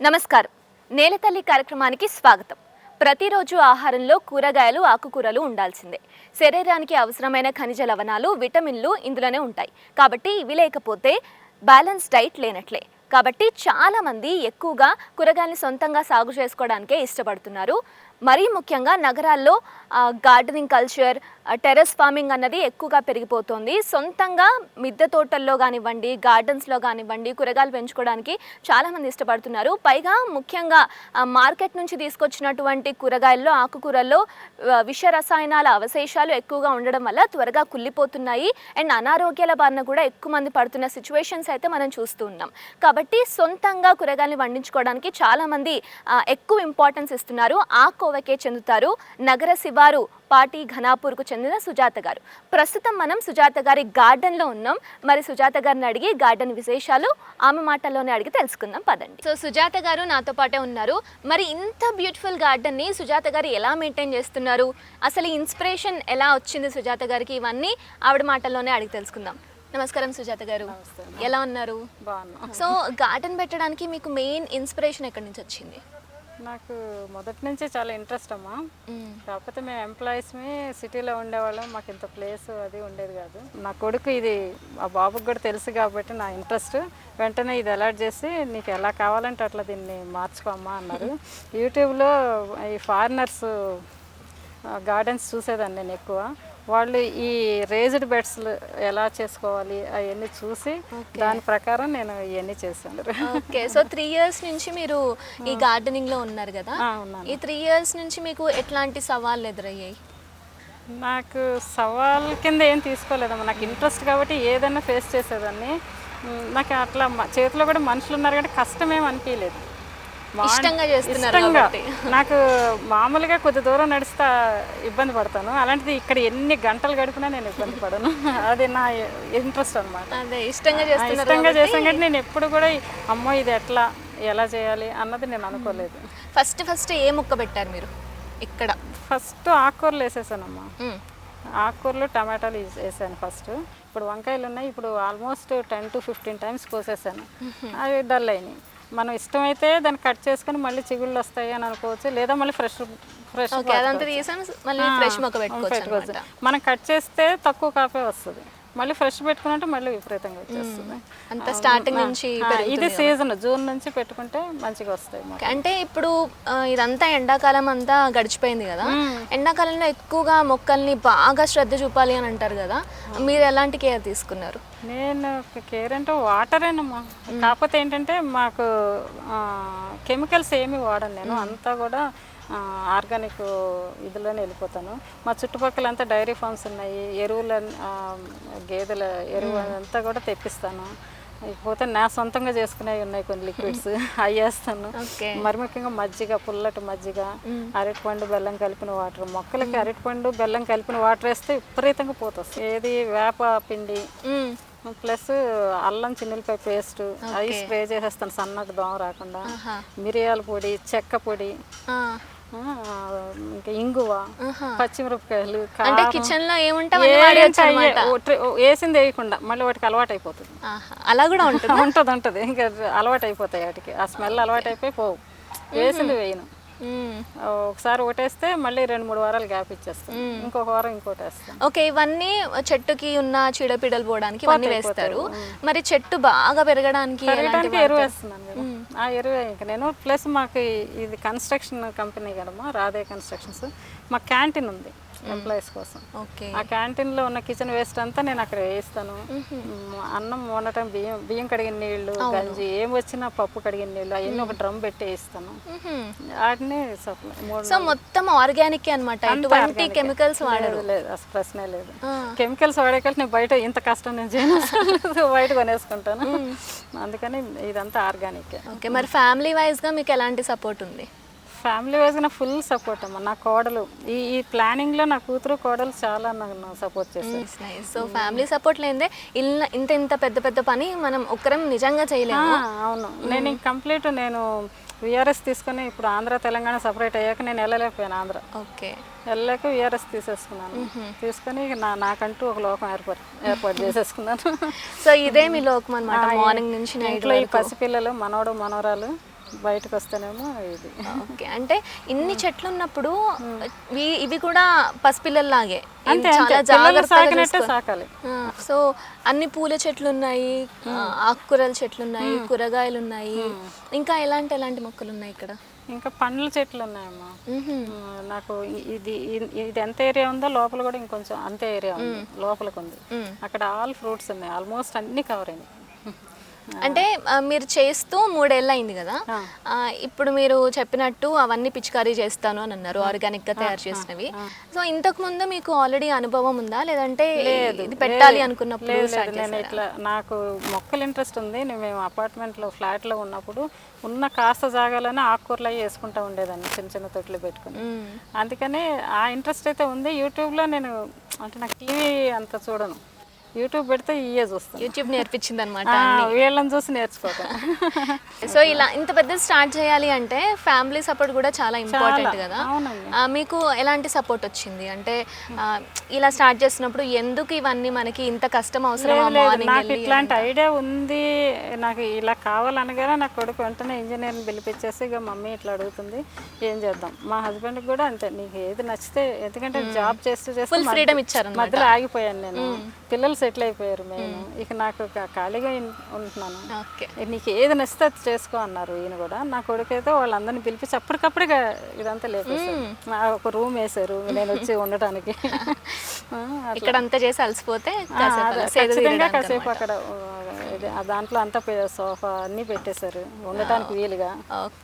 నమస్కారం. నేలతల్లి కార్యక్రమానికి స్వాగతం. ప్రతిరోజు ఆహారంలో కూరగాయలు ఆకుకూరలు ఉండాల్సిందే. శరీరానికి అవసరమైన ఖనిజ లవణాలు విటమిన్లు ఇందులోనే ఉంటాయి. కాబట్టి ఇవి లేకపోతే బ్యాలెన్స్ డైట్ లేనట్లే. కాబట్టి చాలామంది ఎక్కువగా కూరగాయలను సొంతంగా సాగు చేసుకోవడానికే ఇష్టపడుతున్నారు. మరీ ముఖ్యంగా నగరాల్లో గార్డెనింగ్ కల్చర్ టెర్రస్ ఫార్మింగ్ అన్నది ఎక్కువగా పెరిగిపోతుంది. సొంతంగా మిద్దె తోటల్లో కానివ్వండి గార్డెన్స్లో కానివ్వండి కూరగాయలు పెంచుకోవడానికి చాలామంది ఇష్టపడుతున్నారు. పైగా ముఖ్యంగా మార్కెట్ నుంచి తీసుకొచ్చినటువంటి కూరగాయల్లో ఆకుకూరల్లో విష రసాయనాల అవశేషాలు ఎక్కువగా ఉండడం వల్ల త్వరగా కుళ్ళిపోతున్నాయి. అండ్ అనారోగ్యాల బారిన కూడా ఎక్కువ మంది పడుతున్న సిచ్యువేషన్స్ అయితే మనం చూస్తూ ఉన్నాం. కాబట్టి సొంతంగా కూరగాయలు పండించుకోవడానికి చాలామంది ఎక్కువ ఇంపార్టెన్స్ ఇస్తున్నారు. ఆ కోవకే చెందుతారు. నగర శివారు పాటి ఘనాపూర్కు చెందిన సుజాత గారు. ప్రస్తుతం మనం సుజాత గారి గార్డెన్లో ఉన్నాం. మరి సుజాత గారిని అడిగి గార్డెన్ విశేషాలు ఆమె మాటల్లోనే అడిగి తెలుసుకుందాం. పదండి. సో సుజాత గారు నాతో పాటే ఉన్నారు. మరి ఇంత బ్యూటిఫుల్ గార్డెన్ని సుజాత గారు ఎలా మెయింటైన్ చేస్తున్నారు? అసలు ఇన్స్పిరేషన్ ఎలా వచ్చింది సుజాత గారికి? ఇవన్నీ ఆవిడ మాటల్లోనే అడిగి తెలుసుకుందాం. నమస్కారం సుజాత గారు. ఎలా ఉన్నారు? బాగున్నా. సో గార్డెన్ పెట్టడానికి మీకు మెయిన్ ఇన్స్పిరేషన్ ఎక్కడి నుంచి వచ్చింది? నాకు మొదటి నుంచి చాలా ఇంట్రెస్ట్ అమ్మా. కాకపోతే మేము ఎంప్లాయీస్మి సిటీలో ఉండేవాళ్ళం. మాకు ఇంత ప్లేస్ అది ఉండేది కాదు. నా కొడుకు ఇది ఆ బాబుకి కూడా తెలుసు కాబట్టి నా ఇంట్రెస్ట్ వెంటనే ఇది అలాట్ చేసి నీకు ఎలా కావాలంటే అట్లా దీన్ని మార్చుకోమ్మా అన్నారు. యూట్యూబ్లో ఈ ఫారినర్స్ గార్డెన్స్ చూసేదాన్ని నేను ఎక్కువ. వాళ్ళు ఈ రేజ్డ్ బెడ్స్ ఎలా చేసుకోవాలి అవన్నీ చూసి దాని ప్రకారం నేను ఇవన్నీ చేశాను. ఓకే. సో త్రీ ఇయర్స్ నుంచి మీరు ఈ గార్డెనింగ్లో ఉన్నారు కదా? ఈ త్రీ ఇయర్స్ నుంచి మీకు ఎట్లాంటి సవాళ్ళు ఎదురయ్యాయి? నాకు సవాల్ కింద ఏం తీసుకోలేదమ్మా. నాకు ఇంట్రెస్ట్ కాబట్టి ఏదైనా ఫేస్ చేసేదాన్ని. నాకు అట్లా చేతిలో కూడా మనుషులు ఉన్నారు కాబట్టి కష్టం ఏం అనిపించలేదు మా- ఇష్టంగా చేస్తున్నారు ఇష్టంగా. కాబట్టి. నాకు మామూలుగా కొద్ది దూరం నడిస్తే ఇబ్బంది పడతాను. అలాంటిది ఇక్కడ ఎన్ని గంటలు గడిపినా నేను ఇబ్బంది పడను. అది నా ఇంట్రెస్ట్ అనమాట అదే ఇష్టంగా చేస్తున్నారు ఇష్టంగా కాబట్టి నేను ఎప్పుడు కూడా అమ్మో ఇది ఎట్లా ఎలా చేయాలి అన్నది నేను అనుకోలేదు. ఫస్ట్ ఫస్ట్ ఏ ముక్క పెట్టారు మీరు? ఇక్కడ. ఫస్ట్ ఆకుకూరలు వేసేసానమ్మా. మ్మ్. ఆకుకూరలు టమాటాలు వేస్- వేసాను ఫస్ట్. ఇప్పుడు వంకాయలు ఉన్నాయి. ఇప్పుడు almost ten to fifteen times కోసేసాను. అవి డల్ అయినాయి. మనం ఇష్టమైతే దాన్ని కట్ చేసుకొని మళ్ళీ చిగుళ్ళు వస్తాయి అని అనుకోవచ్చు లేదా మళ్ళీ ఫ్రెష్ ఫ్రెష్ మళ్ళీ ఫ్రెష్ మొక్క పెట్టుకోవచ్చు పెట్టుకోవచ్చు. మనం కట్ చేస్తే తక్కువ కాపే వస్తుంది. మళ్ళీ ఫ్రెష్ పెట్టుకున్నట్టు మళ్ళీ విపరీతంగా వచ్చేస్తుంది. అంత స్టార్టింగ్ నుంచి ఇది సీజన్ జూన్ నుంచి పెట్టుకుంటే మంచిగా వస్తాయి అంటే ఇప్పుడు ఇదంతా ఎండాకాలం అంతా గడిచిపోయింది కదా. ఎండాకాలంలో ఎక్కువగా మొక్కల్ని బాగా శ్రద్ధ చూపాలి అని అంటారు కదా. మీరు ఎలాంటి కేర్ తీసుకున్నారు? నేను కేర్ అంటే వాటరేనమ్మా కాకపోతే ఏంటంటే మాకు కెమికల్స్ ఏమి వాడను నేను. అంతా కూడా ఆర్గానిక్ ఇదిలోనే వెళ్ళిపోతాను. మా చుట్టుపక్కల అంతా డైరీ ఫార్మ్స్ ఉన్నాయి. ఎరువుల గేదెల ఎరువు అంతా కూడా తెప్పిస్తాను. ఇకపోతే నా సొంతంగా చేసుకునేవి ఉన్నాయి కొన్ని లిక్విడ్స్. అవి వేస్తాను. మరి ముఖ్యంగా మజ్జిగ పుల్లటి మజ్జిగ అరటిపండు బెల్లం కలిపిన వాటర్. మొక్కలకి అరటిపండు బెల్లం కలిపిన వాటర్ వేస్తే విపరీతంగా పోతుంది ఏది వేప పిండి. ప్లస్ అల్లం చిన్నులపాయ పేస్ట్ అవి స్ప్రే చేసేస్తాను. సన్నగా దోమ రాకుండా. మిరియాల పొడి చెక్క పొడి. ఇంకా ఇంగువ. పచ్చిమిరపకాయలు అంటే కిచెన్లో ఏముంటే అవన్నీ ఏంటంటే వాడేయచ్చు అయ్యే, అనమాట ఓ ట్రి- ఓ వేసింది వేయకుండా మళ్ళీ వాటికి అలవాటు అయిపోతుంది. అలా కూడా ఉంటుంది? ఉంటుంది ఉంటుంది. ఇంకా అలవాటు అయిపోతాయి వాటికి. ఆ స్మెల్ అలవాటు అయిపోయి పోవు. వేసింది వేయను. ఒకసారి ఒకటేస్తే మళ్ళీ రెండు మూడు వారాలు గ్యాప్ ఇచ్చేస్తాను ఇంకొక వారం ఇంకోటి ఓకే ఇవన్నీ చెట్టుకి ఉన్న చీడపీడలు పోవడానికి ఇవన్నీ వేస్తారు. మరి చెట్టు బాగా పెరగడానికి ఎరువు వేస్తున్నాను ఆ ఎరువే ఇంకా నేను. ప్లస్ మాకు ఇది కన్స్ట్రక్షన్ కంపెనీ కదమ్మా రాధే కన్స్ట్రక్షన్స్. మా క్యాంటీన్ ఉంది. ఎంప్లాయీస్ కోసం. ఓకే ఆ క్యాంటీన్లో ఉన్న కిచెన్ వేస్ట్ అంతా నేను అక్కడ వేస్తాను. మ్, అన్నం వండటం బియ్యం బియ్యం కడిగిన నీళ్ళు గంజి ఏం వచ్చినా పప్పు కడిగిన నీళ్ళు అవన్నీ ఒక డ్రమ్ పెట్టి వేస్తాను. వాటిని సో మొత్తం ఆర్గానిక్ అన్నమాట. ఎటువంటి కెమికల్స్ వాడరు. లేదు, అసలు ప్రశ్నే లేదు. కెమికల్స్ వాడేకల్ నేను బయట ఇంత కష్టం నేను చేయను. బయట కొనేసుకుంటాను. అందుకని ఇదంతా ఆర్గానిక్. ఓకే మరి ఫ్యామిలీ వైజ్గా మీకు ఎలాంటి సపోర్ట్ ఉంది? ఫ్యామిలీ వైజ్ నా ఫుల్ సపోర్ట్ అమ్మ. నా కోడలు. ఈ ఈ ప్లానింగ్లో నా కూతురు కోడలు చాలా నన్ను సపోర్ట్ చేస్తారు సో ఫ్యామిలీ సపోర్ట్ లేదే ఇల్ల ఇంత ఇంత పెద్ద పెద్ద పని మనం ఒక్కరం నిజంగా చేయలేము. అవును. నేను కంప్లీట్ నేను విఆర్ఎస్ తీసుకొని ఇప్పుడు ఆంధ్ర తెలంగాణ సపరేట్ అయ్యాక నేను వెళ్ళలేకపోయాను ఆంధ్ర. ఓకే. వెళ్ళాక విఆర్ఎస్ తీసేసుకున్నాను. తీసుకొని ఇక నా నాకంటూ ఒక లోకం ఏర్పాటు ఏర్పాటు చేసేసుకున్నాను. సో ఇదే మీ లోకం అనమాట మార్నింగ్ నుంచి నైట్ ఇంట్లో ఈ పసిపిల్లలు మనవడు మనవరాలు బయటకు వస్తేనేమో ఇది ఓకే. అంటే ఇన్ని చెట్లు ఉన్నప్పుడు ఇవి- కూడా పసిపిల్లల్లాగే. సాకాలి. సో అన్ని పూల చెట్లు ఉన్నాయి ఆకుకూరల చెట్లు ఉన్నాయి కూరగాయలు ఉన్నాయి ఇంకా ఎలాంటి ఎలాంటి మొక్కలు ఉన్నాయి ఇక్కడ? ఇంకా పండ్ల చెట్లు ఉన్నాయమ్మా నాకు ఇది ఇది ఎంత ఏరియా ఉందో లోపల కూడా ఇంకొంచెం అంతే ఏరియా ఉంది లోపలికి ఉంది. అక్కడ ఆల్ ఫ్రూట్స్ ఉన్నాయి ఆల్మోస్ట్ అన్ని కవర్ అయినాయి. అంటే మీరు చేస్తూ మూడేళ్ళు అయింది కదా ఇప్పుడు మీరు చెప్పినట్టు అవన్నీ పిచికారీ చేస్తాను అని అన్నారు ఆర్గానిక్గా తయారు చేసినవి. సో ఇంతకు ముందు మీకు ఆల్రెడీ అనుభవం ఉందా? లేదంటే ఇది పెట్టాలి అనుకున్నప్పుడు నేను? ఇట్లా నాకు మొక్కలు ఇంట్రెస్ట్ ఉంది. నేను మేము అపార్ట్మెంట్లో ఫ్లాట్లో ఉన్నప్పుడు ఉన్న కాస్త జాగాలోనే ఆకుకూరలు అవి వేసుకుంటా ఉండేదాన్ని చిన్న చిన్న తొట్లు పెట్టుకుని. అందుకని ఆ ఇంట్రెస్ట్ అయితే ఉంది. యూట్యూబ్లో నేను అంటే నాకు టీవీ అంత చూడను. యూట్యూబ్ పెడితే ఇయే చూస్తాను యూట్యూబ్ నేర్పించింది అనమాట వీళ్ళని చూసి నేర్చుకోవటం. సో ఇలా ఇంత పెద్ద స్టార్ట్ చేయాలి అంటే ఫ్యామిలీ సపోర్ట్ కూడా చాలా ఇంపార్టెంట్ కదా. మీకు ఎలాంటి సపోర్ట్ వచ్చింది? అంటే ఇలా స్టార్ట్ చేసినప్పుడు ఎందుకు ఇవన్నీ మనకి ఇంత కష్టం అవసరం నాకు ఇట్లాంటి ఐడియా ఉంది. నాకు ఇలా కావాలనగానే నా కొడుకు వెంటనే ఇంజనీర్ని పిలిపించేసి ఇక మమ్మీ ఇట్లా అడుగుతుంది. ఏం చేద్దాం? మా హస్బెండ్కి కూడా అంతే. నీకు ఏది నచ్చితే ఎందుకంటే జాబ్ చేస్తూ ఫ్రీడమ్ ఇచ్చారు మధ్యలో ఆగిపోయాను నేను. పిల్లలు సెటిల్ అయిపోయారు నేను ఇక నాకు ఖాళీగా ఉంటున్నాను. నీకు ఏది నచ్చితే అది చేసుకో అన్నారు ఈయన కూడా. నా కొడుకు అయితే వాళ్ళందరినీ పిలిపించి అప్పటికప్పుడు ఇక ఇదంతా లేపేశారు. నా ఒక రూమ్ వేశారు. నేను వచ్చి ఉండటానికి. ఇక్కడ అంతా చేసి అలసిపోతే కాసేపు ఖచ్చితంగా. అక్కడ ఇది, ఆ దాంట్లో అంతా సోఫా అన్ని పెట్టేశారు. ఉండటానికి వీలుగా.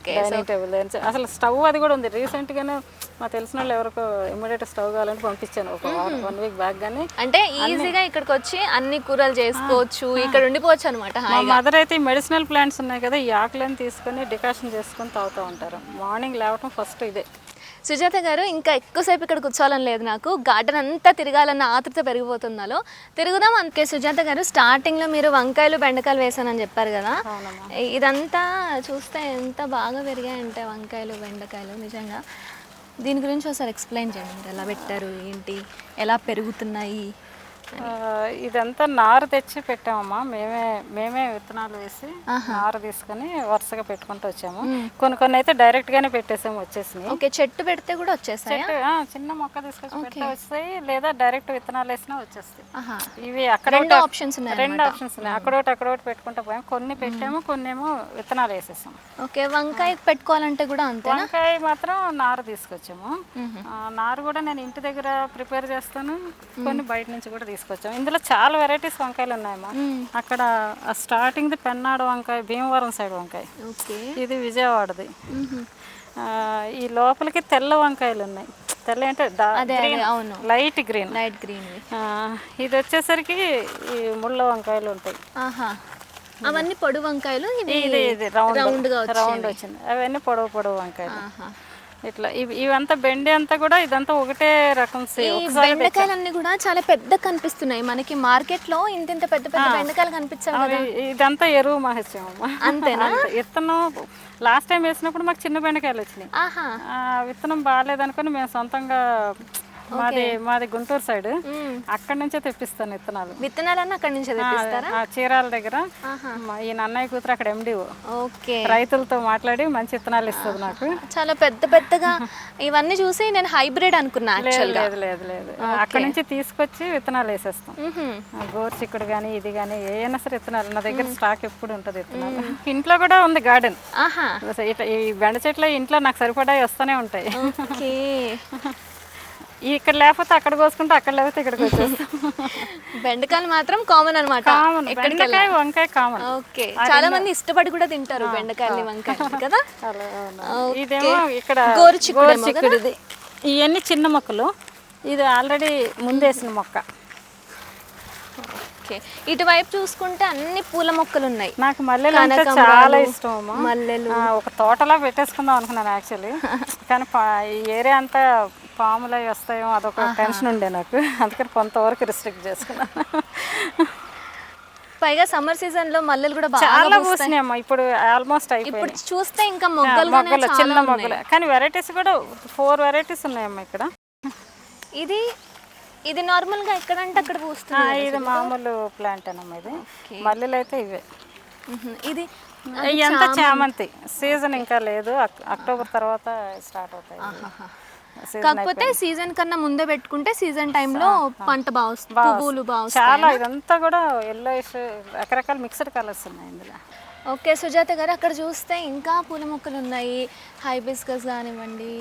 డైనింగ్ టేబుల్ అసలు స్టవ్ అది కూడా ఉంది. రీసెంట్ గానే మా తెలిసిన వాళ్ళు ఎవరికో ఇమ్మీడియట్ స్టవ్ కావాలని పంపించాను. ఒక వన్ వీక్ బ్యాక్ గానీ. అంటే ఈజీగా ఇక్కడికి వచ్చి అన్ని కూరలు చేసుకోవచ్చు ఇక్కడ ఉండిపోవచ్చు అనమాట మా మదర్ అయితే మెడిసినల్ ప్లాంట్స్ ఉన్నాయి కదా ఈ ఆకులను తీసుకొని డికాషన్ చేసుకొని తాగుతూ ఉంటారు. మార్నింగ్ లేవటం ఫస్ట్ ఇదే. సుజాత గారు ఇంకా ఎక్కువసేపు ఇక్కడ కూర్చోవాలని లేదు నాకు. గార్డెన్ అంతా తిరగాలన్న ఆతృత పెరిగిపోతుందాలో. తిరుగుదాం అందుకే సుజాత గారు స్టార్టింగ్లో మీరు వంకాయలు బెండకాయలు వేసానని చెప్పారు కదా. ఇదంతా చూస్తే ఎంత బాగా పెరిగాయంటే వంకాయలు బెండకాయలు నిజంగా. దీని గురించి ఒకసారి ఎక్స్ప్లెయిన్ చేయండి. ఎలా పెట్టారు ఏంటి ఎలా పెరుగుతున్నాయి? ఇదంతా నారు తెచ్చి పెట్టామమ్మా. మేమే మేమే విత్తనాలు వేసి నారు తీసుకొని వరుసగా పెట్టుకుంటూ వచ్చాము. కొన్ని కొన్ని అయితే డైరెక్ట్ గానే పెట్టేసాము వచ్చేసినాయి. ఓకే చెట్టు పెడితే కూడా వచ్చేసాయా? చిన్న మొక్క తీసుకొచ్చి పెడితే వస్తాయి లేదా డైరెక్ట్ విత్తనాలు వేసినా వచ్చేస్తాయి. ఇవి అక్కడ రెండు ఆప్షన్స్ ఉన్నాయి రెండు ఆప్షన్స్ ఉన్నాయి. అక్కడ ఒకటి అక్కడ ఒకటి పెట్టుకుంటా పోయాం కొన్ని పెట్టాము కొన్ని ఏమో విత్తనాలు వేసేసాం ఓకే వంకాయ పెట్టుకోవాలంటే కూడా వంకాయ మాత్రం నారు తీసుకొచ్చాము. నారు కూడా నేను ఇంటి దగ్గర ప్రిపేర్ చేస్తాను. కొన్ని బయట నుంచి కూడా తీసుకొచ్చాము ఇందులో చాలా వెరైటీస్ వంకాయలు ఉన్నాయమ్మా. అక్కడ స్టార్టింగ్ ది పెన్నాడు వంకాయ భీమవరం సైడ్ వంకాయ. ఇది విజయవాడది. ఈ లోపలికి తెల్ల వంకాయలు ఉన్నాయి. తెల్ల అంటే లైట్ గ్రీన్ లైట్ గ్రీన్ ఇది వచ్చేసరికి ఈ ముళ్ళ వంకాయలు ఉంటాయి. అవన్నీ పొడి వంకాయలు? ఇది రౌండ్ రౌండ్ వచ్చింది. అవన్నీ పొడవు పొడవు వంకాయలు. ఇట్లా ఇవి ఇవంతా బెండి అంతా కూడా ఇదంతా ఒకటే రకం బెండకాయలన్నీ కూడా చాలా పెద్ద కనిపిస్తున్నాయి. మనకి మార్కెట్లో ఇంత ఇంత పెద్ద పెద్ద బెండకాయలు కనిపించాయి ఇదంతా ఎరువు అమ్మ. అంతేనా? అంతే. విత్తనం లాస్ట్ టైం వేసినప్పుడు మాకు చిన్న బెండకాయలు వచ్చినాయి. విత్తనం బాగాలేదనుకొని మేము సొంతంగా మాది మాది గుంటూరు సైడ్. అక్కడి నుంచే తెప్పిస్తాను విత్తనాలు. విత్తనాలన్నీ అక్కడి నుంచి తెప్పిస్తారా? ఆ చీరాల దగ్గర. ఈ నన్నయ్య కూతురు అక్కడ ఎండిఓ ఓకే. రైతులతో మాట్లాడి మంచి విత్తనాలు ఇస్తుంది నాకు. చాలా పెద్ద పెద్దగా ఇవన్నీ చూసి నేను హైబ్రిడ్ అనుకున్నా లేదు లేదు లేదు లేదు. అక్కడ నుంచి తీసుకొచ్చి విత్తనాలు వేసేస్తాం. గోరు చిక్కుడు కానీ ఇది కానీ ఏమైనా సరే విత్తనాలు. నా దగ్గర స్టాక్ ఎప్పుడు ఉంటుంది విత్తనాలు. ఇంట్లో కూడా ఉంది గార్డెన్. ఇట్లా ఈ బెండ చెట్లు ఇంట్లో నాకు సరిపడా వస్తూనే ఉంటాయి. ఇక్కడ లేకపోతే అక్కడ కోసుకుంటే అక్కడ లేకపోతే ఇక్కడికి వచ్చేస్తాం బెండకాయలు మాత్రం కామన్ అనమాట కామన్ బెండకాయ వంకాయ కామన్ ఓకే. చాలా మంది ఇష్టపడి కూడా తింటారు బెండకాయలు వంకాయలు కదా. ఇదేమో ఇక్కడ గోరు చిక్కుడు గోరు చిక్కుడుది ఇవన్నీ చిన్న మొక్కలు. ఇది ఆల్రెడీ ముందేసిన మొక్క. ఓకే. ఇటువైపు చూసుకుంటే అన్ని పూల మొక్కలు ఉన్నాయి నాకు మల్లెలు అంటే చాలా ఇష్టం. మల్లెలు. ఒక తోటలా పెట్టేసుకుందాం అనుకున్నాను యాక్చువల్లీ కానీ ఈ ఏరియా అంతా పాములు అవి వస్తాయేమో అదొక టెన్షన్ ఉండే నాకు. అందుకని కొంతవరకు రిస్ట్రిక్ట్ చేసుకున్నాను. పైగా సమ్మర్ సీజన్లో మల్లెలు కూడా చాలా పూస్తాయి. పూసినాయి అమ్మా. ఇప్పుడు ఆల్మోస్ట్ ఇప్పుడు అయిపోయింది చూస్తే ఇంకా మొగ్గలు చాలా చిన్న. మొగ్గలు. కానీ వెరైటీస్ కూడా ఫోర్ వెరైటీస్ ఉన్నాయమ్మా ఇక్కడ. ఇది ఇది నార్మల్గా ఎక్కడంటే అక్కడ పూస్తుంది ఇది మామూలు ప్లాంట్ అన్నమ్మా ఇది. మల్లెలు అయితే ఇవే. ఇది ఇదంతా చామంతి. సీజన్ ఇంకా లేదు. అక్- అక్టోబర్ తర్వాత స్టార్ట్ అవుతాయి. కాకపోతే సీజన్ కన్నా ముందే పెట్టుకుంటే సీజన్ టైంలో పంట బాగా పువ్వులు బాగా చాలా ఇదంతా కూడా ఎల్లోయిష్ రకరకాల మిక్స్డ్ కలర్స్ ఉన్నాయి ఇందులో. ఓకే సుజాత గారు అక్కడ చూస్తే ఇంకా పూల మొక్కలు ఉన్నాయి. హైబిస్కస్ కానివ్వండి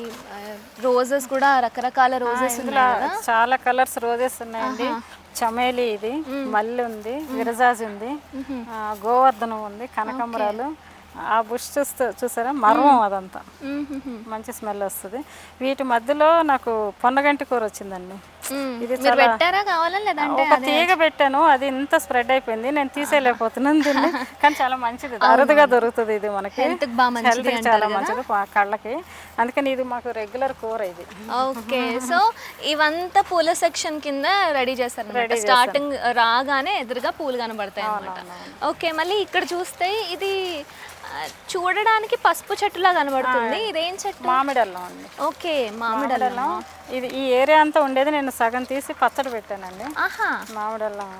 రోజెస్ కూడా రకరకాల రోజెస్ ఇందులో చాలా కలర్స్ రోజెస్ ఉన్నాయండి. చమేలి ఇది మల్లి ఉంది విరజాజి ఉంది గోవర్ధనం ఉంది కనకంబరాలు. ఆ బుష్ చూస్తూ చూసారా? మర్మం అదంతా. మంచి స్మెల్ వస్తుంది. వీటి మధ్యలో నాకు పొన్నగంటి కూర వచ్చిందండి. ఇది పెట్టారా? కావాలా ఒక తీగ పెట్టాను. అది ఇంత స్ప్రెడ్ అయిపోయింది. నేను తీసేయలేకపోతున్నాను దీన్ని. కానీ చాలా మంచిది. అరుదుగా దొరుకుతుంది ఇది మనకి. Health కి బాగా మంచిది Health కి చాలా మంచిది. కళ్ళకి. అందుకని ఇది మాకు రెగ్యులర్ కూర ఇది. ఓకే. సో ఇవంతా పూల సెక్షన్ కింద రెడీ చేస్తారు స్టార్టింగ్ రాగానే ఎదురుగా పూలు కనబడతాయి అన్నమాట ఓకే. మళ్ళీ ఇక్కడ చూస్తే ఇది చూడడానికి పసుపు చెట్టులా కనబడుతుంది. ఇదేం చెట్టు? మామిడి అల్లం అండి. ఓకే మామిడి అల్లం అల్లం ఇది ఈ ఏరియా అంతా ఉండేది నేను సగం తీసి పచ్చడి పెట్టానండి. ఆహా. మామిడి అల్లం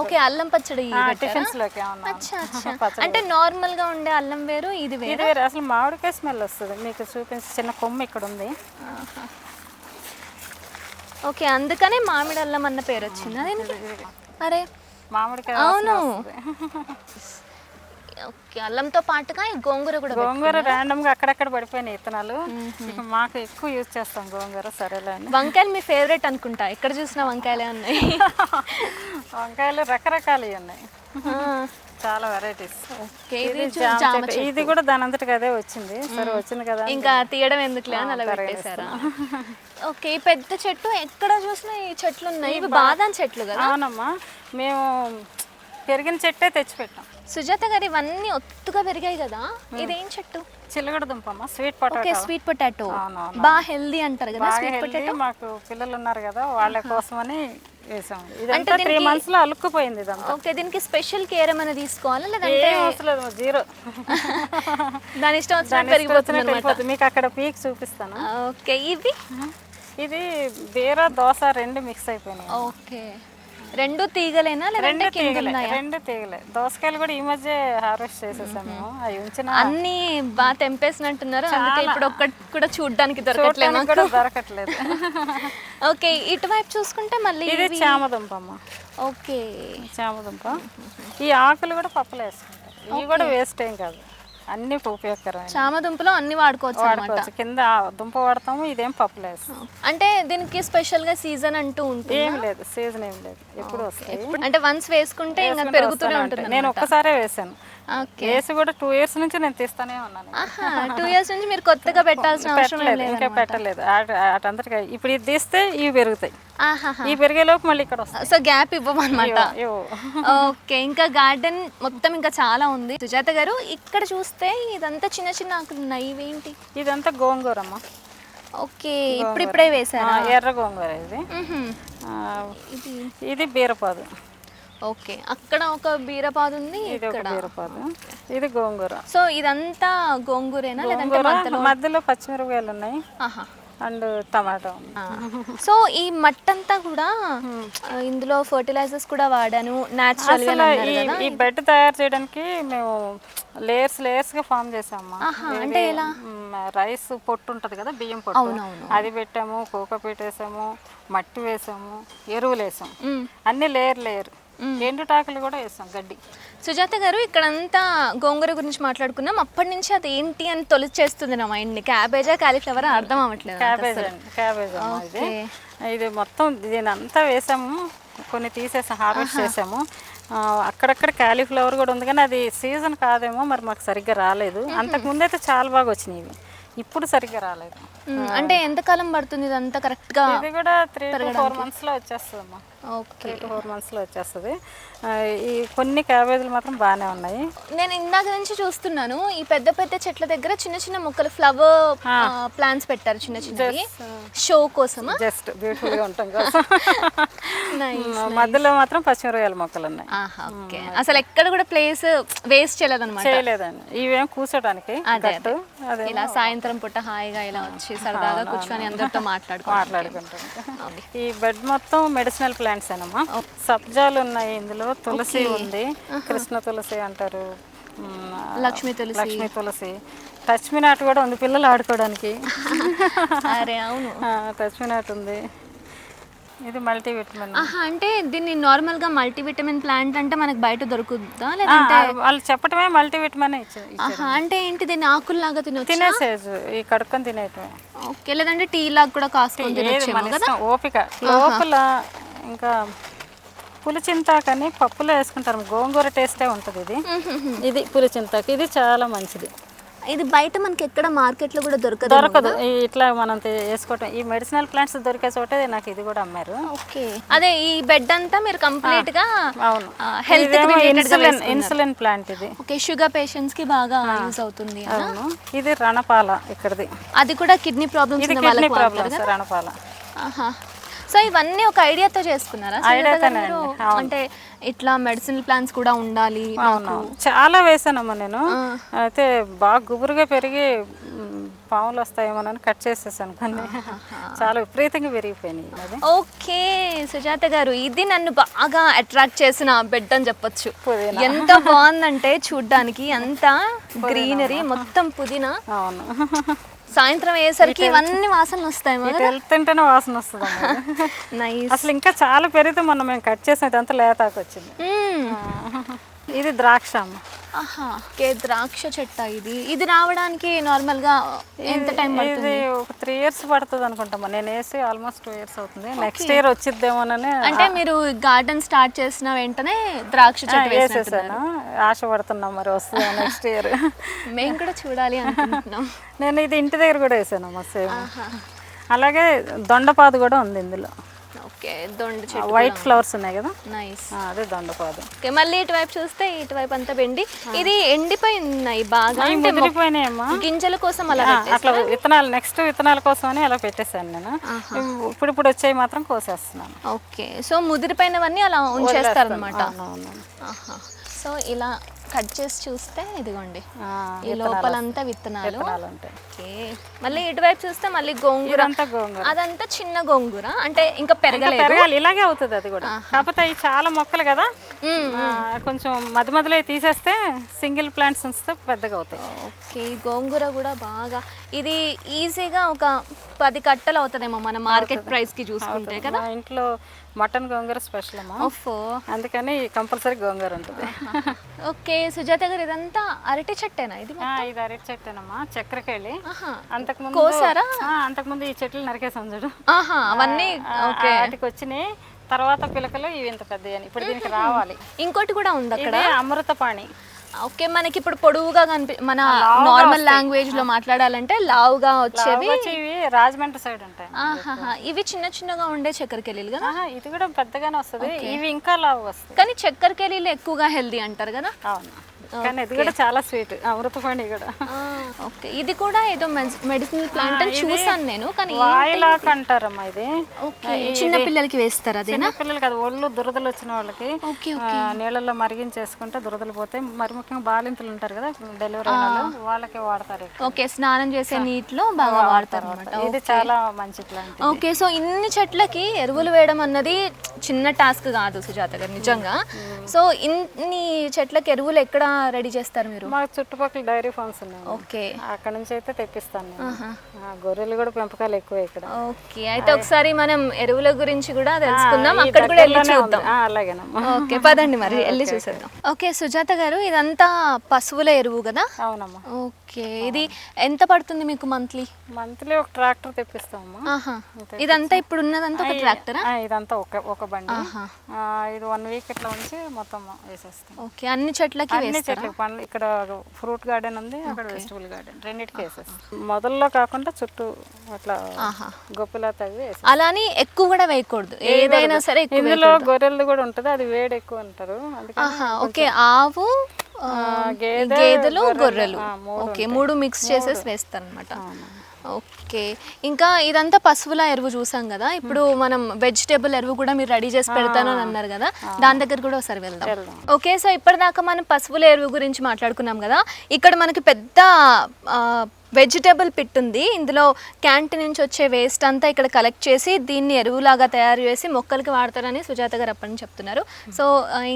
ఓకే అల్లం పచ్చడి? టిఫిన్స్లోకి అంటే నార్మల్గా ఉండే అల్లం వేరు ఇది వేరు ఇది వేరే? అసలు మామిడికాయ స్మెల్ వస్తుంది. మీకు చూపించి చిన్న కొమ్మ ఇక్కడ ఉంది ఓకే అందుకనే మామిడి అల్లం అన్న పేరు వచ్చింది అరే మామిడికాయ అవును. ఓకే అల్లంతో పాటుగా ఈ గోంగూర కూడా గోంగూర ర్యాండమ్గా అక్కడక్కడ పడిపోయినాయి ఇత్తనాలు. మాకు ఎక్కువ యూజ్ చేస్తాం గోంగూర సరేలే వంకాయలు మీ ఫేవరెట్ అనుకుంటా. ఎక్కడ చూసినా వంకాయలే ఉన్నాయి. వంకాయలు రకరకాలు ఉన్నాయి. చాలా వెరైటీస్ ఓకే ఇది కూడా దాని అంతటికి అదే వచ్చింది. సరే వచ్చింది కదా ఇంకా తీయడం ఎందుకులే అని అలా పెట్టేశారా? ఓకే పెద్ద చెట్టు ఎక్కడ చూసినా ఈ చెట్లు ఉన్నాయి. ఇవి బాదం చెట్లు కదా? అవునమ్మా. మేము పెరిగిన చెట్టే తెచ్చిపెట్టాం. సుజాత గారు ఇవన్నీ ఒత్తుగా పెరిగాయి కదా? ఇదేం చెట్టు? చిల్లగడ దుంపమ్మ sweet okay potato sweet potato. బాగా హెల్దీ అంటారు కదా స్వీట్ పొటాటో? మాకు పిల్లలు ఉన్నారు కదా వాళ్ళ కోసమని వేసాం. ఇదంతా త్రీ మంత్స్లో అలుక్కుపోయింది ఇదంతా. ఓకే దీనికి స్పెషల్ కేర్ ఏమైనా తీసుకోవాలా లేదంటే అవసరం జీరో. దాని ఇష్టం వచ్చినట్టు పెరిగిపోతుంది. మీకు అక్కడ పీక్ చూపిస్తాను. ఓకే ఇవి? ఇది బీర దోశ రెండు మిక్స్ అయిపోయినాయి. ఓకే. రెండు తీగలేనా రెండు తీగలే రెండు తీగలే. దోసకాయలు కూడా ఈ మధ్య హార్వెస్ట్ చేసేసాం మేము. అవి ఉంచిన అన్ని బాగా తెంపేసినట్టున్నారు. అందుకే ఇప్పుడు ఒక్కటి కూడా చూడడానికి దొరకట్లేదు కూడా దొరకట్లేదు. ఓకే ఇటువైపు చూసుకుంటే మళ్ళీ ఇది చామదుంప అమ్మ ఓకే. చామదుంప. ఈ ఆకులు కూడా పప్పులు వేసుకుంటాం ఇవి కూడా వేస్ట్ ఏం కాదు. అన్ని ఉపయోగకరమైన చామదుంపలో అన్ని వాడుకోవచ్చు కింద దుంప వాడతాము ఇదేం పప్పులు వేస్తాం అంటే దీనికి స్పెషల్గా సీజన్ అంటూ ఉంటుంది? ఏం లేదు సీజన్ ఏం లేదు. ఎప్పుడు వస్తాయి. అంటే వన్స్ వేసుకుంటే ఇంకా పెరుగుతూనే ఉంటుంది. నేను ఒక్కసారే వేసాను. ఓకే. వేసి కూడా టూ ఇయర్స్ నుంచి నేను తీస్తానే ఉన్నాను. టూ ఇయర్స్ నుంచి మీరు కొత్తగా పెట్టాల్సిన అవసరం లేదు ఇంకా పెట్టలేదు. అటు- అటంతటిగా ఇప్పుడు ఇది తీస్తే ఇవి పెరుగుతాయి. ఈ పెరిగేలోపు మళ్ళీ ఇక్కడ వస్తాయి. సో గ్యాప్ ఇవ్వమన్నమాట. ఇవ్వు. ఓకే ఇంకా గార్డెన్ మొత్తం ఇంకా చాలా ఉంది. సుజాత గారు ఇక్కడ చూస్తే ఇదంతా చిన్న చిన్న ఆకులు ఉన్నాయి. ఇవేంటి? ఇదంతా గోంగూరమ్మ. ఓకే ఇప్పుడు ఇప్పుడే వేసారా ఆ, ఎర్ర గోంగూర ఇది. ఇది బీరపాదు. ఓకే. అక్కడ ఒక బీరపాదు ఉంది ఇది ఒక బీరపాదు. ఇది గోంగూర. సో ఇదంతా గోంగూరేనా లేదంటే గోంగూర మధ్యలో? మధ్యలో పచ్చిమిరపకాయలు ఉన్నాయి. ఆహా. అండ్ టమాటో ఉంది. సో ఈ మట్టంతా కూడా ఆ, ఇందులో ఫర్టిలైజర్స్ కూడా వాడాను న్యాచురల్ అసలు ఈ ఈ బెడ్ తయారు చేయడానికి మేము లేయర్స్ లేయర్స్గా ఫామ్ చేసాము అంటే ఎలా? రైస్ పొట్టు ఉంటది కదా బియ్యం పొట్టు. అవునవును. అది పెట్టాము కోకోపీట్ వేసాము మట్టి వేసాము ఎరువులు వేసాం మ్. అన్ని లేయర్ లేయర్ ఎండుటాకులు కూడా వేసాం గడ్డి. సుజాత గారు ఇక్కడంతా గోంగూర గురించి మాట్లాడుకున్నాం. అప్పటి నుంచి అది ఏంటి అని తొలిచేస్తుంది నా మైండ్ని. క్యాబేజా క్యాలీఫ్లవర్ అర్థం అవ్వట్లేదు క్యాబేజ్. అండి క్యాబేజ్ ఇది. మొత్తం దీని అంతా వేసాము. కొన్ని తీసేసాం హార్వెస్ట్ చేసాము. అక్కడక్కడ క్యాలీఫ్లవర్ కూడా ఉంది కానీ అది సీజన్ కాదేమో మరి మాకు సరిగ్గా రాలేదు. అంతకు ముందైతే చాలా బాగా వచ్చినాయి ఇవి. ఇప్పుడు సరిగ్గా రాలేదు. అంటే ఎంతకాలం పడుతుంది ఇదంతా కరెక్ట్గా ఇది కూడా త్రీ ఫోర్ మంత్స్లో వచ్చేస్తుంది అమ్మా ఓకే త్రీ టు ఫోర్ మంత్స్లో వచ్చేస్తుంది. ఈ కొన్ని క్యాబేజీలు మాత్రం బాగానే ఉన్నాయి. నేను ఇందాక నుంచి చూస్తున్నాను ఈ పెద్ద పెద్ద చెట్ల దగ్గర చిన్న చిన్న మొక్కలు ఫ్లవర్ ప్లాంట్స్ పెట్టారు చిన్న చిన్నవి. షో కోసమా? జస్ట్ బ్యూటిఫుల్గా ఉంటాం కోసం. Nice, మధ్యలో మాత్రం పచ్చిమిరకాయల మొక్కలు ఉన్నాయి. ఓకే. అసలు ఎక్కడ కూడా ప్లేస్ వేస్ట్ చేయలేదు అనమాట చేయలేదండి. ఇవేం కూర్చోడానికి అదే, ఇలా సాయంత్రం పూట హాయిగా ఇలా వచ్చి సరదాగా కూర్చొని అందరితో మాట్లాడుకుంటాం. ఈ బెడ్ మొత్తం మెడిసినల్ ప్లాంట్స్ అనమ్మా సబ్జాలు ఉన్నాయి ఇందులో తులసి ఉంది. కృష్ణ తులసి అంటారు. లక్ష్మీ తులసి. లక్ష్మీ తులసి. టచ్ మీ నాట్ కూడా ఉంది పిల్లలు ఆడుకోవడానికి. అరే అవును. టచ్ మీ నాట్ ఉంది. ఇది మల్టీ విటమిన్ ఆహా అంటే దీన్ని నార్మల్గా మల్టీవిటమిన్ ప్లాంట్ అంటే మనకి బయట దొరుకుతుందా లేదంటే వాళ్ళు చెప్పటమే మల్టీ విటమిన్ ఇచ్చారు. ఆహా అంటే ఏంటి దీన్ని ఆకుల్లాగా తినొచ్చు? తినేసేది ఈ కడుక్కొని తినేయటమే ఓకే లేదంటే టీ లాగా కూడా కాసుకొని ఇష్టం ఓపిక. లోపల ఇంకా పులిచింతాకని పప్పులో వేసుకుంటారు. గోంగూర టేస్టే ఉంటుంది ఇది. ఇది పులిచింతాకు ఇది చాలా మంచిది. ఇది బయట మనకి ఎక్కడ మార్కెట్లో కూడా దొరకదు దొరకదు. ఇట్లా మనం వేసుకోవటం. ఈ మెడిసినల్ ప్లాంట్స్ దొరికే చోటే నాకు ఇది కూడా అమ్మారు. ఓకే. అదే ఈ బెడ్ అంతా మీరు కంప్లీట్గా అవును. హెల్త్ ఇన్సులిన్ ఇన్సులిన్ ప్లాంట్ ఇది. ఓకే షుగర్ పేషెంట్స్కి బాగా యూజ్ అవుతుంది అవును. ఇది రణపాల ఇక్కడిది. అది కూడా కిడ్నీ ప్రాబ్లమ్స్ కిడ్నీ ప్రాబ్లమ్స్ రణపాల. ఆహా. సో ఇవన్నీ ఒక ఐడియాతో చేసుకున్నారా. అంటే ఇట్లా మెడిసినల్ ప్లాన్స్ కూడా ఉండాలి చాలా వేసానమ్మా నేను. అయితే బాగా గుబురుగా పెరిగి పాములు వస్తాయేమోనని కట్ చేసేసాను కొన్ని. చాలా విపరీతంగా పెరిగిపోయినాయి ఓకే. సుజాత గారు ఇది నన్ను బాగా అట్రాక్ట్ చేసిన బెడ్ అని చెప్పొచ్చు. ఎంత బాగుందంటే చూడ్డానికి అంతా గ్రీనరీ మొత్తం పుదీనా. అవును. సాయంత్రం అయ్యేసరికి ఇవన్నీ వాసనలు వస్తాయి ఇటు వెళ్తుంటేనే వాసన వస్తుంది అసలు ఇంకా చాలా పెరిగితే మొన్న మేము కట్ చేసిన ఇదంతా లేతాకు వచ్చింది ఇది ద్రాక్ష అమ్మ. ఆహా ఓకే ద్రాక్ష చెట్ట ఇది. ఇది రావడానికి నార్మల్గా ఎంత టైం పడుతుంది? ఇది ఒక త్రీ ఇయర్స్ పడుతుంది అనుకుంటామా. నేను వేసి ఆల్మోస్ట్ టూ ఇయర్స్ అవుతుంది. నెక్స్ట్ ఇయర్ వచ్చిద్దేమోనని అంటే మీరు గార్డెన్ స్టార్ట్ చేసిన వెంటనే ద్రాక్ష చెట్టు వేసేసాను. ఆశపడుతున్నాం మరి వస్తుంది నెక్స్ట్ ఇయర్ మేము కూడా చూడాలి అనుకుంటున్నాం. నేను ఇది ఇంటి దగ్గర కూడా వేసాను అమ్మ సేమ్ అలాగే దొండపాదు కూడా ఉంది ఇందులో. ఓకే దొండ చెట్టు వైట్ ఫ్లవర్స్ ఉన్నాయి కదా? నైస్ అదే దొండపాదు. ఓకే మళ్ళీ ఇటువైపు చూస్తే ఇటువైపు అంతా వెండి. ఇది ఎండిపోయి ఉన్నాయి బాగా అంటే ముదిరిపోయినాయమ్మా. గింజల కోసం అలా అట్లా విత్తనాలు నెక్స్ట్ విత్తనాల కోసమని అలా పెట్టేశాను నేను. ఇప్పుడు ఇప్పుడు వచ్చేవి మాత్రం కోసేస్తున్నాను. ఓకే సో ముదిరిపోయినవన్నీ అలా ఉంచేస్తారు అనమాట సో ఇలా కట్ చేసి చూస్తే ఇదిగోండి. ఈ లోపలంతా విత్తనాలు. విత్తనాలు ఉంటాయి. ఓకే. మళ్ళీ ఇటువైపు చూస్తే మళ్ళీ గోంగూర. అదంతా చిన్న గోంగూర. అంటే ఇంకా పెరగలేదు. పెరగాలి. ఇలాగే అవుతుంది అది కూడా. కాకపోతే అవి చాలా మొక్కలు కదా. కొంచెం మధ్య మధ్యలో తీసేస్తే సింగిల్ ప్లాంట్స్ ఉంచితే పెద్దగా అవుతాయి. ఓకే. గోంగూర కూడా బాగా. ఇది ఈజీగా ఒక పది కట్టలు అవుతుందేమో మన మార్కెట్ ప్రైస్కి చూసుకుంటే కదా. ఇంట్లో మటన్ గోంగూర స్పెషల్ అమ్మా అందుకని కంపల్సరీ గోంగూర ఉంటుంది. ఓకే. సుజాత గారు ఇదంతా అరటి చెట్టేనా? ఇది ఆ, ఇది అరటి చెట్టేనమ్మా చక్కెరకేళి ఆహా. అంతకుముందు కోసారా? ఆ, అంతకుముందు ఈ చెట్లు నరికేసాం చూడు. ఆహా అవన్నీ ఆ, వాటికి వచ్చినాయి. తర్వాత పిలకలు ఇవి ఇంత పెద్దవి ఇప్పుడు దీనికి రావాలి. ఇంకోటి కూడా ఉంది అక్కడ ఇది అమృతపాణి. ఓకే మనకి ఇప్పుడు పొడవుగా కనిపి మన నార్మల్ లాంగ్వేజ్లో మాట్లాడాలంటే లావుగా వచ్చేవి రాజమండ్రి సైడ్ ఉంటాయి. ఇవి చిన్న చిన్నగా ఉండే చక్కెరకెళ్ళీలు కదా? ఇది కూడా పెద్దగానే వస్తుంది. ఇవి ఇంకా లావు వస్తాయి. కానీ చక్కెరకెళ్ళీలు ఎక్కువగా హెల్దీ అంటారు కదా? అవును. కానీ ఇది కూడా చాలా స్వీట్ అమృతపాణి కూడా. ఓకే ఇది కూడా ఏదో మెడిసినల్ ప్లాంట్ అని చూసాను నేను కానీ వాయిలాక్ అంటారమ్మా ఇది. చిన్న పిల్లలకి వేస్తారు అదేనా? పిల్లలు కదా ఒళ్ళు దురదలు వచ్చిన వాళ్ళకి నీళ్ళల్లో మరిగించేసుకుంటే దురదలు పోతే మరి ముఖ్యంగా బాలింతలు ఉంటారు కదా డెలివరీ వాళ్ళకి వాడతారు. ఓకే స్నానం చేసే నీటిలో బాగా వాడతారు ఇది చాలా మంచి ప్లాంట్ ఓకే సో ఇన్ని చెట్లకి ఎరువులు వేయడం అన్నది చిన్న టాస్క్ కాదు సుజాత గారు నిజంగా. సో ఇన్ని చెట్లకి ఎరువులు ఎక్కడ రెడీ చేస్తారు మీరు? మా చుట్టుపక్కల డైరీ ఫార్మ్స్ ఉన్నాయి ఓకే. అక్కడ నుంచి అయితే తెప్పిస్తాను నేను. గొర్రెలు కూడా పెంపకాలు ఎక్కువ ఇక్కడ. ఓకే. అయితే ఒకసారి మనం ఎరువుల గురించి కూడా తెలుసుకుందాం. అక్కడ కూడా వెళ్ళి. చూద్దాం. అలాగేనమ్మా. ఓకే పదండి మరి వెళ్ళి చూసేద్దాం. ఓకే సుజాత గారు ఇదంతా పశువుల ఎరువు కదా? అవునమ్మా. ఓకే ఇది ఎంత పడుతుంది మీకు మంత్లీ? మంత్లీ ఒక ట్రాక్టర్ తెప్పిస్తామమ్మా. ఇదంతా ఇప్పుడు ఉన్నదంతా ఒక ట్రాక్టరా? ఇదంతా ఒక ఒక బండి. ఇది వన్ వీక్ ఇట్లా ఉంచి మొత్తం వేసేస్తాం. ఓకే అన్ని చెట్లకి అన్ని చెట్లు పండ్లు ఇక్కడ ఫ్రూట్ గార్డెన్ ఉంది అక్కడ వెజిటబుల్ గార్డెన్. రెండింటికి వేసేస్తాం మొదల్లో కాకుండా చుట్టూ అట్లా. గొప్పలా తవ్వి వేసేస్తాం. అలా అని ఎక్కువ కూడా వేయకూడదు. ఏదైనా సరే ఇందులో గొర్రెలు కూడా ఉంటుంది అది వేడి ఎక్కువ అంటారు. ఆహా ఓకే. ఆవు గేదెలు గొర్రెలు, ఓకే మూడు మిక్స్ చేసేసి వేస్తారనమాట ఓకే. ఇంకా ఇదంతా పశువుల ఎరువు చూసాం కదా. ఇప్పుడు మనం వెజిటేబుల్ ఎరువు కూడా మీరు రెడీ చేసి పెడతాను అని అన్నారు కదా. దాని దగ్గర కూడా ఒకసారి వెళ్దాం. వెళ్దాం. ఓకే సో ఇప్పటిదాకా మనం పశువుల ఎరువు గురించి మాట్లాడుకున్నాం కదా. ఇక్కడ మనకి పెద్ద వెజిటేబుల్ పిట్ ఉంది. ఇందులో క్యాంటీన్ నుంచి వచ్చే వేస్ట్ అంతా ఇక్కడ కలెక్ట్ చేసి దీన్ని ఎరువులాగా తయారు చేసి మొక్కలకి వాడతారని సుజాత గారు అప్పటి నుంచి చెప్తున్నారు. సో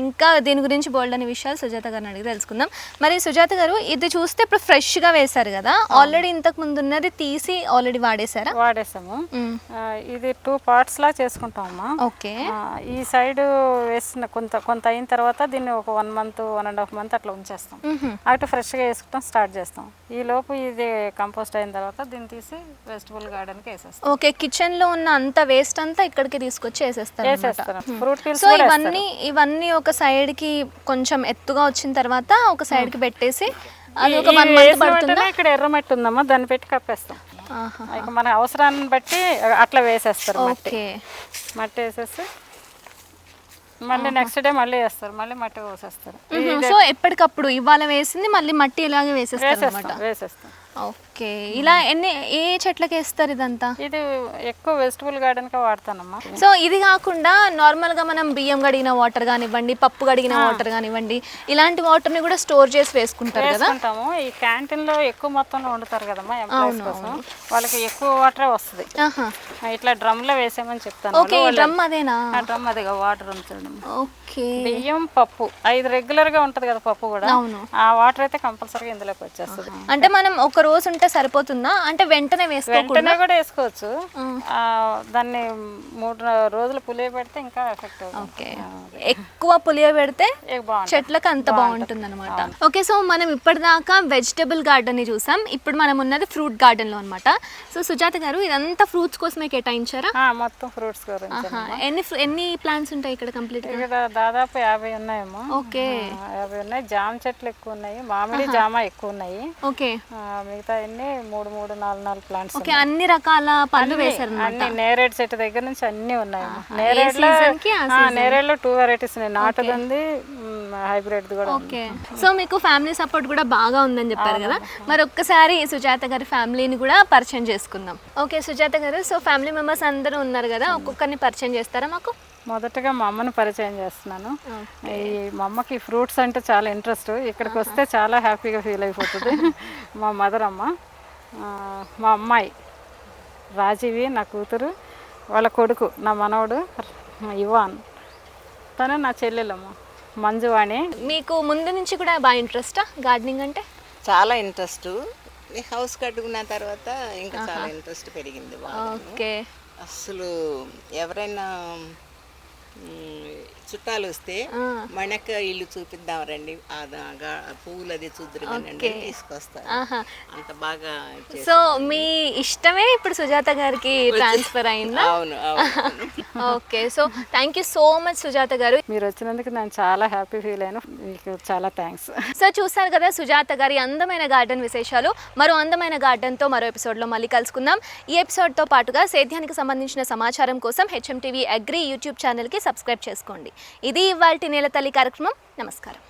ఇంకా దీని గురించి బోల్డ్ అనే విషయాలు సుజాత గారిని అడిగి తెలుసుకుందాం. మరి సుజాత గారు ఇది చూస్తే ఇప్పుడు ఫ్రెష్గా వేశారు కదా? ఆల్రెడీ ఇంతకు ముందు ఉన్నది తీసి ఆల్రెడీ వాడేశారా? వాడేసాము ఇది టూ పార్ట్స్ లా చేసుకుంటామమ్మా. ఓకే. ఈ సైడ్ వేసిన కొంత కొంత అయిన తర్వాత దీన్ని ఒక one month one and half month అట్లా ఉంచేస్తాం. అటు ఫ్రెష్గా వేసుకుంటాం స్టార్ట్ చేస్తాం. ఈ లోపు ఇది కంపోస్ట్ అయిన తర్వాత దీన్ని తీసి వెజిటబుల్ గార్డెన్కి వేసేస్తాం. ఓకే కిచెన్లో ఉన్న అంత వేస్ట్ అంతా ఇక్కడికి తీసుకొచ్చి వేసేస్తారు వేసేస్తాం. ఫ్రూట్ సో ఇవన్నీ ఇవన్నీ ఒక సైడ్కి కొంచెం ఎత్తుగా వచ్చిన తర్వాత ఒక సైడ్కి పెట్టేసి అది ఒక వన్ మంత్ పడుతుందా? ఇక్కడ ఎర్రమట్టి ఉందమ్మా దాన్ని పెట్టి కప్పేస్తాం. ఆహా. ఇక మన అవసరాన్ని బట్టి అట్లా వేసేస్తారు మట్టి. ఓకే. మట్టి వేసేసి మళ్ళీ నెక్స్ట్ డే మళ్ళీ వేస్తారు మళ్ళీ మట్టి పోసేస్తారు. సో ఎప్పటికప్పుడు ఇవాళ వేసింది మళ్ళీ మట్టి ఇలాగే వేసేస్తారు వేసేస్తాం. వేసేస్తాం ఓకే. ఇలా ఎన్ని ఏ చెట్లకి వేస్తారు ఇదంతా? ఇది ఎక్కువ వెజిటబుల్ గార్డెన్కే వాడతానమ్మా. సో ఇది కాకుండా నార్మల్గా మనం బియ్యం కడిగిన వాటర్ కానివ్వండి పప్పు కడిగిన వాటర్ కానివ్వండి ఇలాంటి వాటర్ని కూడా స్టోర్ చేసి వేసుకుంటారు కదా? వేసుకుంటాము. ఈ క్యాంటీన్లో ఎక్కువ మొత్తంలో వండుతారు కదమ్మా ఎంప్లాయీస్ కోసం. వాళ్ళకి ఎక్కువ వాటరే వస్తుంది. ఇట్లా డ్రమ్లో వేసామని చెప్తాను. ఓకే డ్రమ్ అదేనా? ఆ డ్రమ్ అదిగా వాటర్ ఉంచడం. ఓకే. బియ్యం పప్పు. ఐదు రెగ్యులర్గా ఉంటది కదా పప్పు కూడా. ఆ వాటర్ అయితే కంపల్సరీగా ఇందులోకి వచ్చేస్తుంది. అంటే మనం ఒక రోజు ఉంటే సరిపోతుందా? అంటే వెంటనే వెంటనే కూడా వేసుకోవచ్చు. దాన్ని మూడు రోజులు పులియ పెడితే ఇంకా ఎఫెక్ట్ ఓకే. ఎక్కువ పులియ పెడితే చెట్లకు అంత బాగుంటుంది. అనమాట ఓకే సో మనం ఇప్పటిదాకా వెజిటబుల్ గార్డెన్ని చూసాం. ఇప్పుడు మనం ఉన్నది ఫ్రూట్ గార్డెన్లో అనమాట సో సుజాత గారు ఇదంతా ఫ్రూట్స్ కోసమే కేటాయించారా? మొత్తం ఫ్రూట్స్. ఎన్ని ఎన్ని ప్లాంట్స్ ఉంటాయి ఇక్కడ కంప్లీట్ ఇక్కడ దాదాపు యాభై ఉన్నాయేమో. ఓకే. యాభై ఉన్నాయి. జామ చెట్లు ఎక్కువ ఉన్నాయి. మామిడి జామ ఎక్కువ ఉన్నాయి. ఓకే. మిగతా అన్ని మూడు మూడు నాలుగు నాలుగు ప్లాంట్స్ ఓకే అన్ని రకాల పళ్ళు వేశారు అన్ని నేరేడు చెట్టు దగ్గర నుంచి అన్ని ఉన్నాయి. ఆ, నేరేడులో టూ వెరైటీస్ ఉన్నాయి. నాటుది ఉంది హైబ్రిడ్ కూడా ఓకే. సో మీకు ఫ్యామిలీ సపోర్ట్ కూడా బాగా ఉందని చెప్పారు కదా? మరి ఒక్కసారి సుజాత గారి ఫ్యామిలీని కూడా పరిచయం చేసుకుందాం. ఓకే సుజాత గారు సో ఫ్యామిలీ మెంబర్స్ అందరూ ఉన్నారు కదా ఒక్కొక్కరిని పరిచయం చేస్తారా మాకు? మొదటగా మా అమ్మని పరిచయం చేస్తున్నాను. ఈ మా అమ్మకి ఫ్రూట్స్ అంటే చాలా ఇంట్రెస్ట్. ఇక్కడికి వస్తే చాలా హ్యాపీగా ఫీల్ అయిపోతుంది. మా మదర్ అమ్మ మా అమ్మాయి రాజీవి నా కూతురు వాళ్ళ కొడుకు నా మనవడు ఇవాన్ తను నా చెల్లెలమ్మ. మంజువాణి. మీకు ముందు నుంచి కూడా బాగా ఇంట్రెస్టా? గార్డెనింగ్ అంటే? చాలా ఇంట్రెస్ట్. ఈ హౌస్ కట్టుకున్న తర్వాత ఇంకా చాలా ఇంట్రెస్ట్ పెరిగింది బాగా. ఓకే. అసలు ఎవరైనా చుట్టాలు వస్తే మనక ఇల్లు చూపిద్దాం రండి. పువ్వులు అది చూద్దరు తీసుకొస్తారు. ఆహా. అంత బాగా. సో మీ ఇష్టమే ఇప్పుడు సుజాత గారికి ట్రాన్స్ఫర్ అయిందా? అవును అవును. Okay. So thank you so much Sujatha garu. మీరు వచ్చినందుకు నేను చాలా హ్యాపీ ఫీల్ అయ్యాను. మీకు చాలా థ్యాంక్స్ సో చూసారు కదా సుజాత గారి అందమైన గార్డెన్ విశేషాలు. మరో అందమైన గార్డెన్తో మరో ఎపిసోడ్లో మళ్ళీ కలుసుకుందాం. ఈ ఎపిసోడ్తో పాటుగా సేద్యానికి సంబంధించిన సమాచారం కోసం హెచ్ఎం టీవీ అగ్రి యూట్యూబ్ ఛానల్కి సబ్స్క్రైబ్ చేసుకోండి. ఇది ఇవాళ నెలతల్లి కార్యక్రమం. నమస్కారం.